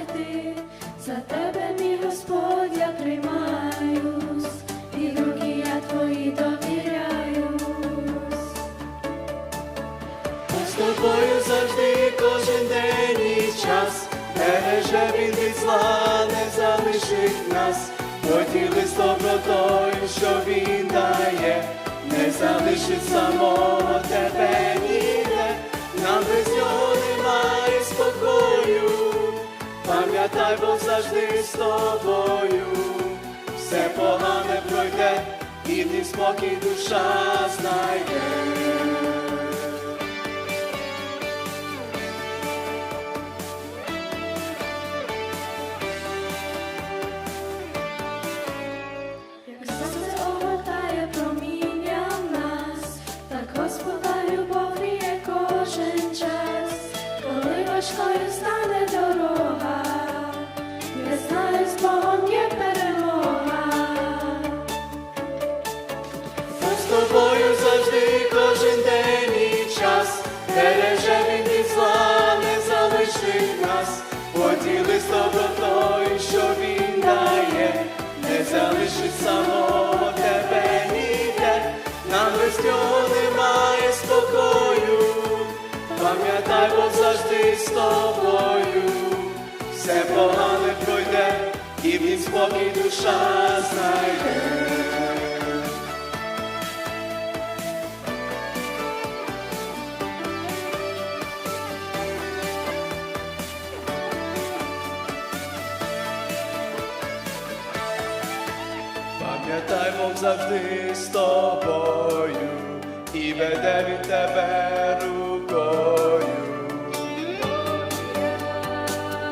знайти, за тебе, мій Господь, я тримаюсь, і руки я твої довіряюсь. З тобою завжди кожен день і час, береже він від зла, не залишить нас, поділи з добротою, що він дає, не залишить самого. Пам'ятай, Бог завжди з тобою, все погане пройде, і в спокій душа знайде. Як сонце огортає промінням нас, так Господа любов гріє кожен час, коли важкою стане час, береже від зла, не залишить нас, поділи що він дає, не залишить самого тебе ніде, нам без нього немає спокою, пам'ятай, Бог завжди з тобою, все погане пройде, і в нім спокій душа знайде. Пам'ятай, Бог завжди з тобою, і веде він тебе рукою.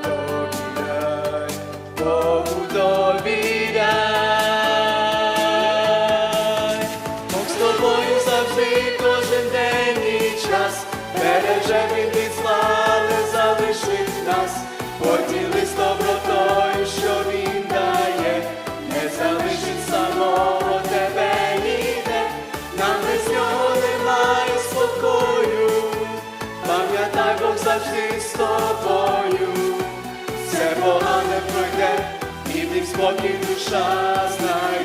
Довіряй, Богу довіряй. Бог з тобою завжди кожен день і час, береже він від зла, не залишить нас, поділи тобою, все погане пройде, і в них спокій душа знає.